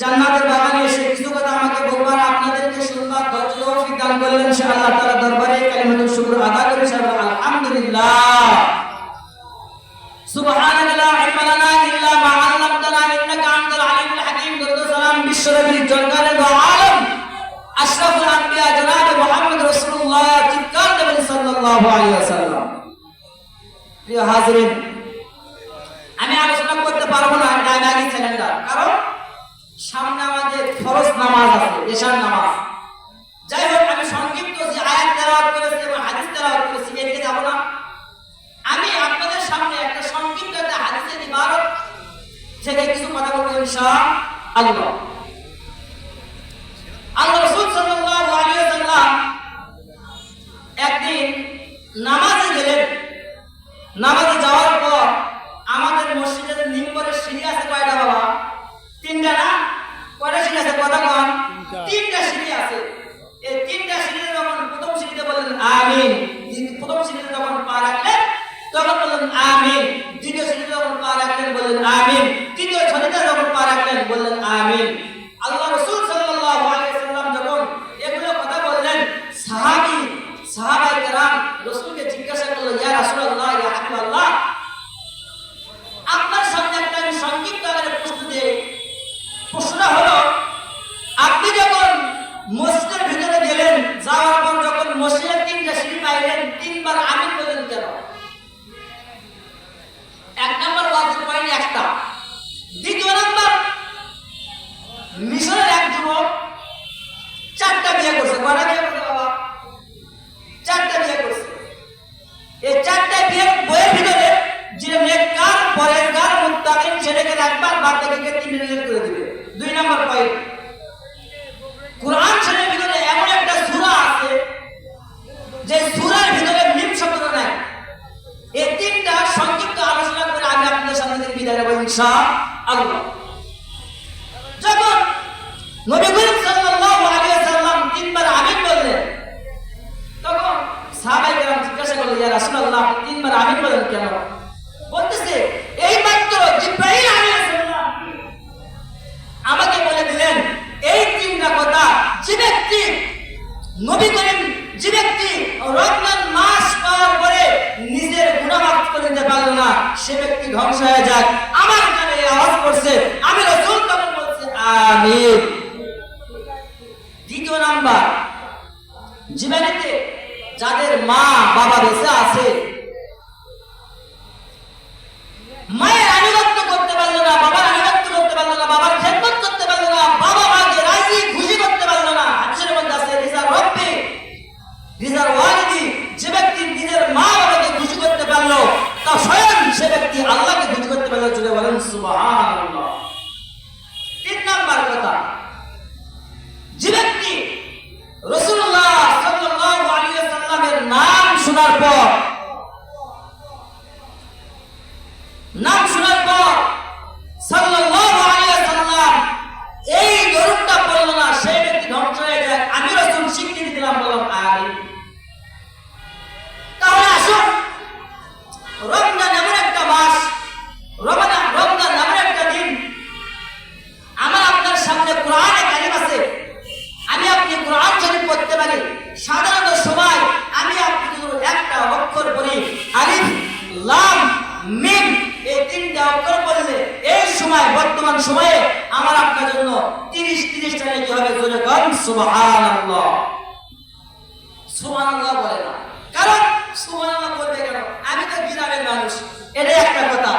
জান্নাতের বাগানে এসে কিছু কথা আমাকে বলবার, আপনাদেরকে শুনবার ধৈর্য তৌফিক দান করলেন সে আল্লাহ তাআলা দরবারে কালিমাতুল শুকর আদা করে সে আলহামদুলিল্লাহ। সুবহানাক লা ইলমা লানা ইল্লা মা 'আল্লামতানা, ইন্নাকা আনতাল আলিমুল হাকীম। দরুদ সালাম বিশ্বনবীর প্রিয় হাজিরিন, আমি আলোচনা করতে পারব না টাইম আগে কারণ সামনে আমাদের ফরজ নামাজ আছে, এশার নামাজ। যাই হোক, আমি সংক্ষিপ্ত যে আয়াত তেলাওয়াত করেছি এবং হাদিস তেলাওয়াত করেছি, এদিকে যাব না। আমি আপনাদের সামনে একটা সংক্ষিপ্ত একটা হাদিসের ইবারত থেকে কিছু কথা বলব ইনশাআল্লাহ। বললেন আমিন। দ্বিতীয় সিঁড়িতে যখন পা রাখলেন বললেন আমিন। তৃতীয় সিঁড়িতে যখন পা রাখলেন বললেন আমিন। আল্লাহ রাসূল সাল্লাল্লাহু ওয়াসাল্লাম যখন এগুলো কথা বললেন, সাহাবী, সাহাবায়ে কেরাম রাসূলকে জিজ্ঞাসা করল ইয়া রাসূলুল্লাহ, ইয়া হাবিবাল্লাহ, আপনার সামনে একটা আমি সংক্ষিপ্ত আকারে প্রশ্ন দিই প্রশ্নটা হলো, আপনি যখন মসজিদের ভিতরে গেলেন, যাওয়ার পর যখন মসজিদের তিনটা সিঁড়ি পাইলেন, তিনবার আমিন বলেন কেন? এক নম্বর ওয়াজিব পয়েন্ট একটা। আমাকে বলে দিলেন, এই তিনটা কথা যে ব্যক্তি নবী করিম, যে ব্যক্তি রমজান মাস পাওয়ার পরে নিজের করে দিতে পারল না, সে ব্যক্তি ধ্বংস হয়ে যাক আমার কানে এই আওয়াজ করছে আমি রাসূল তখন বলছি, আমিন। দ্বিতীয় নাম্বার, জীবনেতে যাদের মা, বাবা বেঁচে আছে, মায়ের আনুগত্য করতে পারল না, বাবার আনুগত্য করতে পারল না, বাবার খেদমত করতে পারল না, বাবা মাকে রাজি খুশি করতে পারল না। মধ্যে আছে রব্বি ওয়ালিদি, যে ব্যক্তি নিজের মা বাবাকে খুশি করতে পারল, তা স্বয়ং সে ব্যক্তি আল্লাহকে খুশি করতে পারল। চলে বলেন সুবহানাল্লাহ নাম পর নাম সময়, বর্তমান সময়ে আমার আপনার জন্য তিরিশ তিরিশ টাকা কি হবে জোরে কম সুবাহান সুবাহান্লাহ বলে না। কারণ সুবাহান্লাহ বলবে কেন? আমি তো গ্রামের মানুষ, এটাই একটা কথা।